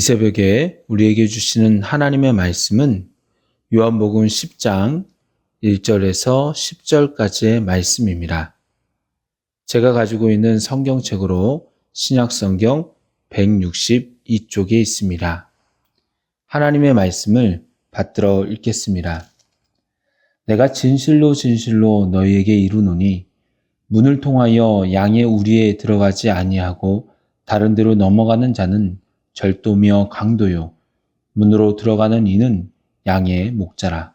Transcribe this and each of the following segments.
이 새벽에 우리에게 주시는 하나님의 말씀은 요한복음 10장 1절에서 10절까지의 말씀입니다. 제가 가지고 있는 성경책으로 신약성경 162쪽에 있습니다. 하나님의 말씀을 받들어 읽겠습니다. 내가 진실로 진실로 너희에게 이르노니 문을 통하여 양의 우리에 들어가지 아니하고 다른 데로 넘어가는 자는 절도며 강도요 문으로 들어가는 이는 양의 목자라.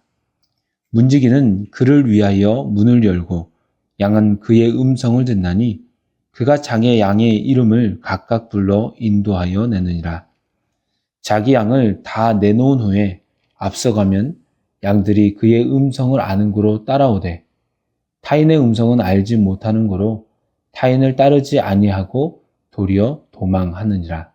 문지기는 그를 위하여 문을 열고 양은 그의 음성을 듣나니 그가 장의 양의 이름을 각각 불러 인도하여 내느니라. 자기 양을 다 내놓은 후에 앞서가면 양들이 그의 음성을 아는 고로 따라오되 타인의 음성은 알지 못하는 고로 타인을 따르지 아니하고 도리어 도망하느니라.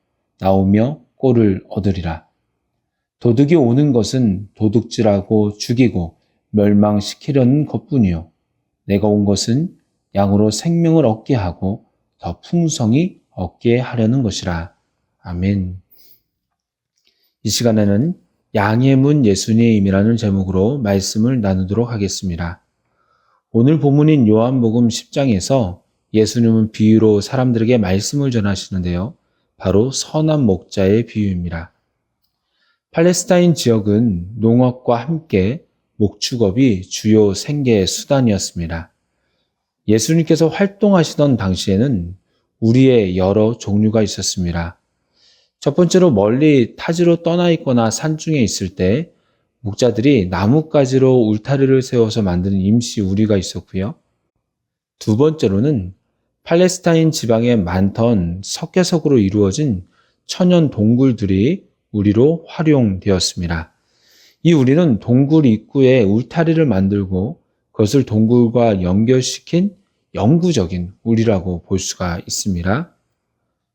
나오며 꼴을 얻으리라. 도둑이 오는 것은 도둑질하고 죽이고 멸망시키려는 것뿐이요. 내가 온 것은 양으로 생명을 얻게 하고 더 풍성히 얻게 하려는 것이라. 아멘. 이 시간에는 양의 문 예수님이라는 제목으로 말씀을 나누도록 하겠습니다. 오늘 본문인 요한복음 10장에서 예수님은 비유로 사람들에게 말씀을 전하시는데요. 바로 선한 목자의 비유입니다. 팔레스타인 지역은 농업과 함께 목축업이 주요 생계 수단이었습니다. 예수님께서 활동하시던 당시에는 우리의 여러 종류가 있었습니다. 첫 번째로 멀리 타지로 떠나 있거나 산중에 있을 때 목자들이 나뭇가지로 울타리를 세워서 만드는 임시 우리가 있었고요. 두 번째로는 팔레스타인 지방에 많던 석회석으로 이루어진 천연 동굴들이 우리로 활용되었습니다. 이 우리는 동굴 입구에 울타리를 만들고 그것을 동굴과 연결시킨 영구적인 우리라고 볼 수가 있습니다.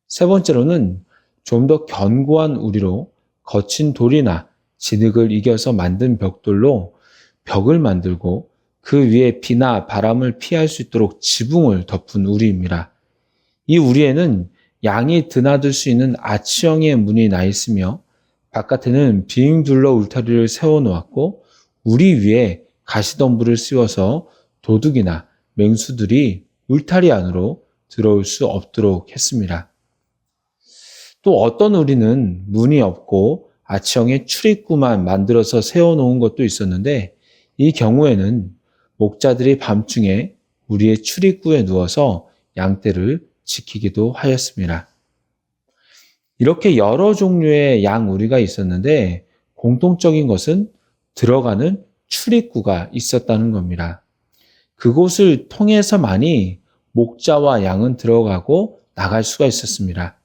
세 번째로는 좀 더 견고한 우리로 거친 돌이나 진흙을 이겨서 만든 벽돌로 벽을 만들고 그 위에 비나 바람을 피할 수 있도록 지붕을 덮은 우리입니다. 이 우리에는 양이 드나들 수 있는 아치형의 문이 나 있으며 바깥에는 빙 둘러 울타리를 세워 놓았고 우리 위에 가시덤불을 씌워서 도둑이나 맹수들이 울타리 안으로 들어올 수 없도록 했습니다. 또 어떤 우리는 문이 없고 아치형의 출입구만 만들어서 세워 놓은 것도 있었는데 이 경우에는 목자들이 밤중에 우리의 출입구에 누워서 양떼를 지키기도 하였습니다. 이렇게 여러 종류의 양 우리가 있었는데 공통적인 것은 들어가는 출입구가 있었다는 겁니다. 그곳을 통해서만이 목자와 양은 들어가고 나갈 수가 있었습니다.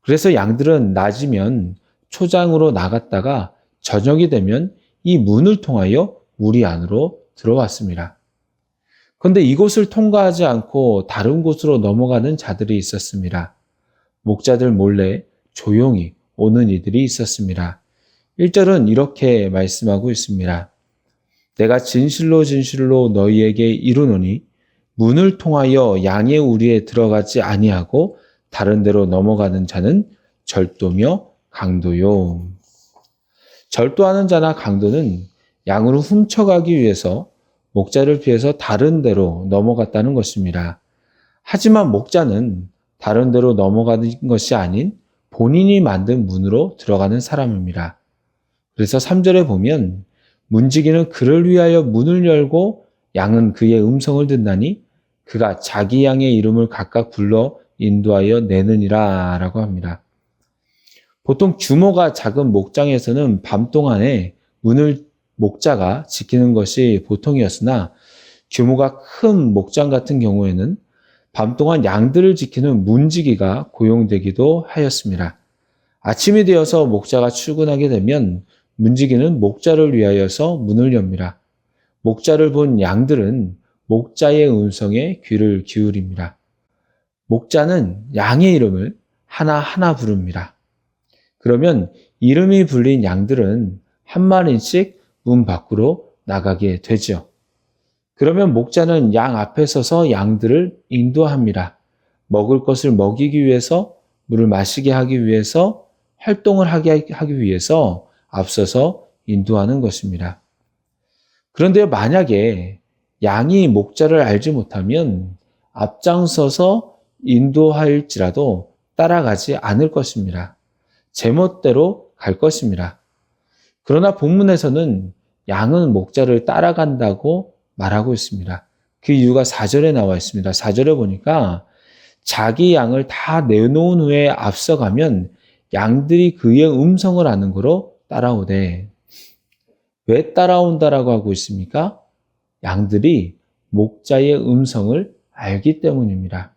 그래서 양들은 낮이면 초장으로 나갔다가 저녁이 되면 이 문을 통하여 우리 안으로 들어왔습니다. 그런데 이곳을 통과하지 않고 다른 곳으로 넘어가는 자들이 있었습니다. 목자들 몰래 조용히 오는 이들이 있었습니다. 1절은 이렇게 말씀하고 있습니다. 내가 진실로 진실로 너희에게 이르노니 문을 통하여 양의 우리에 들어가지 아니하고 다른 데로 넘어가는 자는 절도며 강도요. 절도하는 자나 강도는 양으로 훔쳐가기 위해서 목자를 피해서 다른 데로 넘어갔다는 것입니다. 하지만 목자는 다른 데로 넘어가는 것이 아닌 본인이 만든 문으로 들어가는 사람입니다. 그래서 3절에 보면 문지기는 그를 위하여 문을 열고 양은 그의 음성을 듣나니 그가 자기 양의 이름을 각각 불러 인도하여 내느니라 라고 합니다. 보통 규모가 작은 목장에서는 밤 동안에 문을 목자가 지키는 것이 보통이었으나 규모가 큰 목장 같은 경우에는 밤 동안 양들을 지키는 문지기가 고용되기도 하였습니다. 아침이 되어서 목자가 출근하게 되면 문지기는 목자를 위하여서 문을 엽니다. 목자를 본 양들은 목자의 음성에 귀를 기울입니다. 목자는 양의 이름을 하나하나 부릅니다. 그러면 이름이 불린 양들은 한 마리씩 문 밖으로 나가게 되죠. 그러면 목자는 양 앞에 서서 양들을 인도합니다. 먹을 것을 먹이기 위해서, 물을 마시게 하기 위해서, 활동을 하게 하기 위해서 앞서서 인도하는 것입니다. 그런데 만약에 양이 목자를 알지 못하면 앞장서서 인도할지라도 따라가지 않을 것입니다. 제멋대로 갈 것입니다. 그러나 본문에서는 양은 목자를 따라간다고 말하고 있습니다. 그 이유가 4절에 나와 있습니다. 4절에 보니까 자기 양을 다 내놓은 후에 앞서가면 양들이 그의 음성을 아는 거로 따라오되 왜 따라온다라고 하고 있습니까? 양들이 목자의 음성을 알기 때문입니다.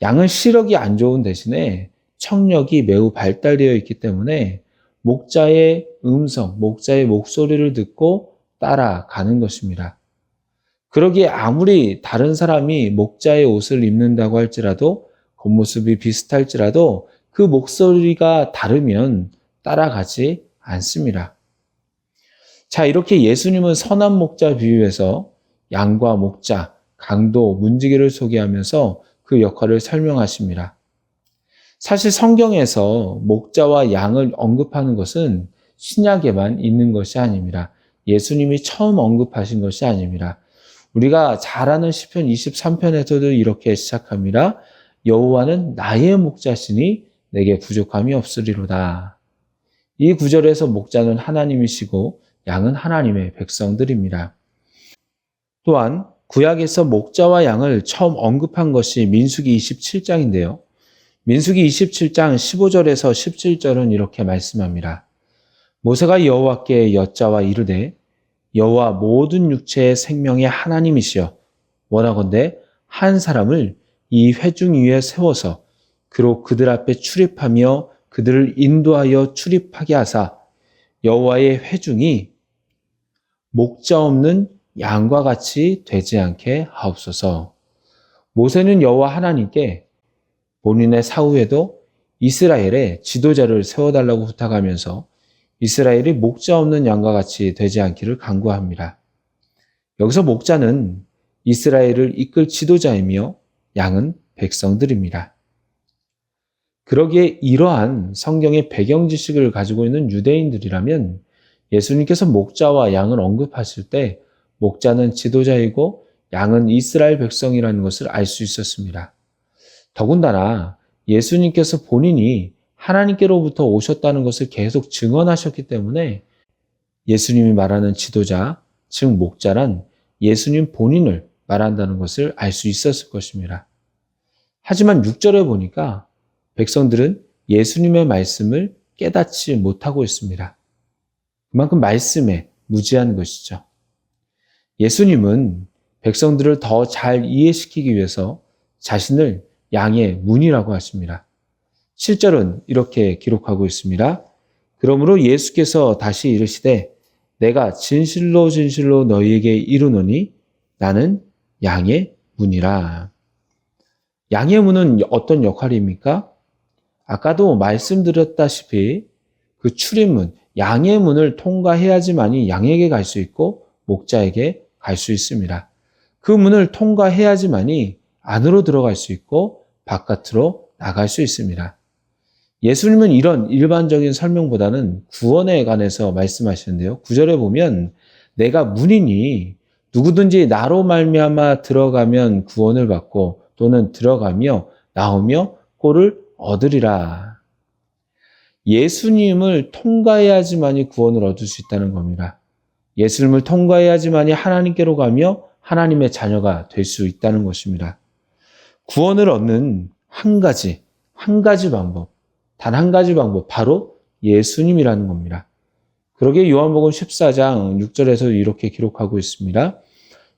양은 시력이 안 좋은 대신에 청력이 매우 발달되어 있기 때문에 목자의 음성, 목자의 목소리를 듣고 따라가는 것입니다. 그러기에 아무리 다른 사람이 목자의 옷을 입는다고 할지라도 겉모습이 비슷할지라도 그 목소리가 다르면 따라가지 않습니다. 자, 이렇게 예수님은 선한 목자 비유에서 양과 목자, 강도, 문지기를 소개하면서 그 역할을 설명하십니다. 사실 성경에서 목자와 양을 언급하는 것은 신약에만 있는 것이 아닙니다. 예수님이 처음 언급하신 것이 아닙니다. 우리가 잘 아는 시편 23편에서도 이렇게 시작합니다. 여호와는 나의 목자시니 내게 부족함이 없으리로다. 이 구절에서 목자는 하나님이시고 양은 하나님의 백성들입니다. 또한 구약에서 목자와 양을 처음 언급한 것이 민수기 27장인데요. 민수기 27장 15절에서 17절은 이렇게 말씀합니다. 모세가 여호와께 여자와 이르되 여호와 모든 육체의 생명의 하나님이시여 원하건대 한 사람을 이 회중 위에 세워서 그로 그들 앞에 출입하며 그들을 인도하여 출입하게 하사 여호와의 회중이 목자 없는 양과 같이 되지 않게 하옵소서. 모세는 여호와 하나님께 본인의 사후에도 이스라엘의 지도자를 세워달라고 부탁하면서 이스라엘이 목자 없는 양과 같이 되지 않기를 간구합니다. 여기서 목자는 이스라엘을 이끌 지도자이며 양은 백성들입니다. 그러기에 이러한 성경의 배경 지식을 가지고 있는 유대인들이라면 예수님께서 목자와 양을 언급하실 때 목자는 지도자이고 양은 이스라엘 백성이라는 것을 알 수 있었습니다. 더군다나 예수님께서 본인이 하나님께로부터 오셨다는 것을 계속 증언하셨기 때문에 예수님이 말하는 지도자, 즉 목자란 예수님 본인을 말한다는 것을 알 수 있었을 것입니다. 하지만 6절에 보니까 백성들은 예수님의 말씀을 깨닫지 못하고 있습니다. 그만큼 말씀에 무지한 것이죠. 예수님은 백성들을 더 잘 이해시키기 위해서 자신을 양의 문이라고 하십니다. 7절은 이렇게 기록하고 있습니다. 그러므로 예수께서 다시 이르시되 내가 진실로 진실로 너희에게 이르노니 나는 양의 문이라. 양의 문은 어떤 역할입니까? 아까도 말씀드렸다시피 그 출입문, 양의 문을 통과해야지만이 양에게 갈 수 있고 목자에게 갈 수 있습니다. 그 문을 통과해야지만이 안으로 들어갈 수 있고 바깥으로 나갈 수 있습니다. 예수님은 이런 일반적인 설명보다는 구원에 관해서 말씀하시는데요. 구절에 보면 내가 문이니 누구든지 나로 말미암아 들어가면 구원을 받고 또는 들어가며 나오며 꼴을 얻으리라. 예수님을 통과해야지만이 구원을 얻을 수 있다는 겁니다. 예수님을 통과해야지만이 하나님께로 가며 하나님의 자녀가 될 수 있다는 것입니다. 구원을 얻는 한 가지, 한 가지 방법, 단 한 가지 방법, 바로 예수님이라는 겁니다. 그러게 요한복음 14장 6절에서 이렇게 기록하고 있습니다.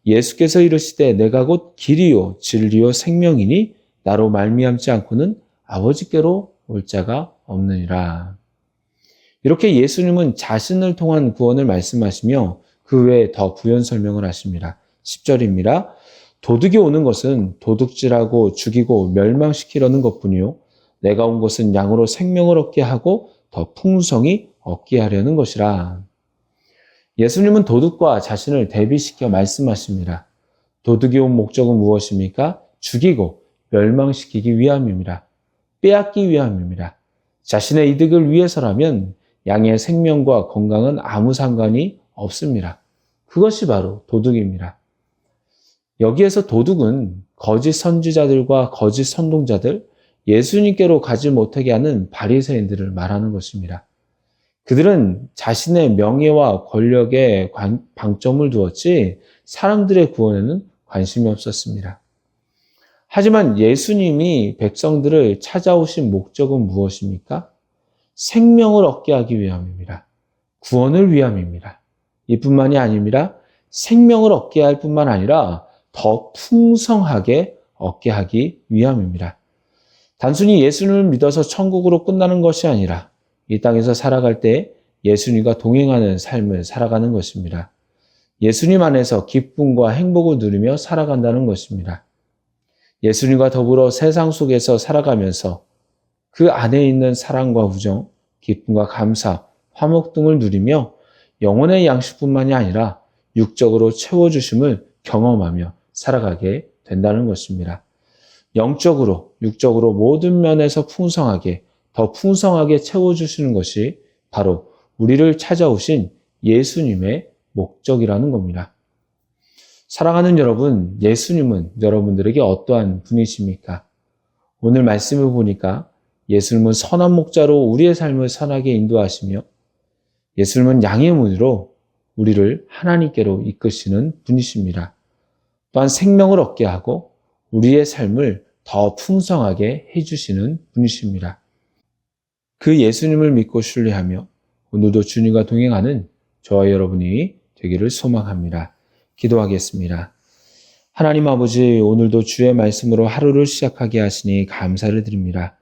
예수께서 이르시되 내가 곧 길이요 진리요 생명이니 나로 말미암지 않고는 아버지께로 올 자가 없느니라. 이렇게 예수님은 자신을 통한 구원을 말씀하시며 그 외에 더 부연 설명을 하십니다. 10절입니다. 도둑이 오는 것은 도둑질하고 죽이고 멸망시키려는 것뿐이요. 내가 온 것은 양으로 생명을 얻게 하고 더 풍성히 얻게 하려는 것이라. 예수님은 도둑과 자신을 대비시켜 말씀하십니다. 도둑이 온 목적은 무엇입니까? 죽이고 멸망시키기 위함입니다. 빼앗기 위함입니다. 자신의 이득을 위해서라면 양의 생명과 건강은 아무 상관이 없습니다. 그것이 바로 도둑입니다. 여기에서 도둑은 거짓 선지자들과 거짓 선동자들, 예수님께로 가지 못하게 하는 바리새인들을 말하는 것입니다. 그들은 자신의 명예와 권력에 관- 방점을 두었지 사람들의 구원에는 관심이 없었습니다. 하지만 예수님이 백성들을 찾아오신 목적은 무엇입니까? 생명을 얻게 하기 위함입니다. 구원을 위함입니다. 이뿐만이 아닙니다. 생명을 얻게 할 뿐만 아니라 더 풍성하게 얻게 하기 위함입니다. 단순히 예수님을 믿어서 천국으로 끝나는 것이 아니라 이 땅에서 살아갈 때 예수님과 동행하는 삶을 살아가는 것입니다. 예수님 안에서 기쁨과 행복을 누리며 살아간다는 것입니다. 예수님과 더불어 세상 속에서 살아가면서 그 안에 있는 사랑과 우정, 기쁨과 감사, 화목 등을 누리며 영혼의 양식뿐만이 아니라 육적으로 채워주심을 경험하며 살아가게 된다는 것입니다. 영적으로, 육적으로 모든 면에서 풍성하게, 더 풍성하게 채워주시는 것이 바로 우리를 찾아오신 예수님의 목적이라는 겁니다. 사랑하는 여러분, 예수님은 여러분들에게 어떠한 분이십니까? 오늘 말씀을 보니까 예수님은 선한 목자로 우리의 삶을 선하게 인도하시며 예수님은 양의 문으로 우리를 하나님께로 이끄시는 분이십니다. 또한 생명을 얻게 하고 우리의 삶을 더 풍성하게 해주시는 분이십니다. 그 예수님을 믿고 신뢰하며 오늘도 주님과 동행하는 저와 여러분이 되기를 소망합니다. 기도하겠습니다. 하나님 아버지, 오늘도 주의 말씀으로 하루를 시작하게 하시니 감사를 드립니다.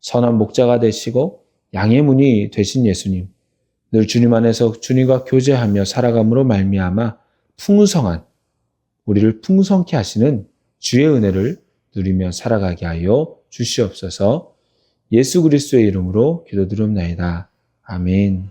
선한 목자가 되시고 양의 문이 되신 예수님, 늘 주님 안에서 주님과 교제하며 살아감으로 말미암아 풍성한 우리를 풍성케 하시는 주의 은혜를 누리며 살아가게 하여 주시옵소서. 예수 그리스도의 이름으로 기도드립나이다. 아멘.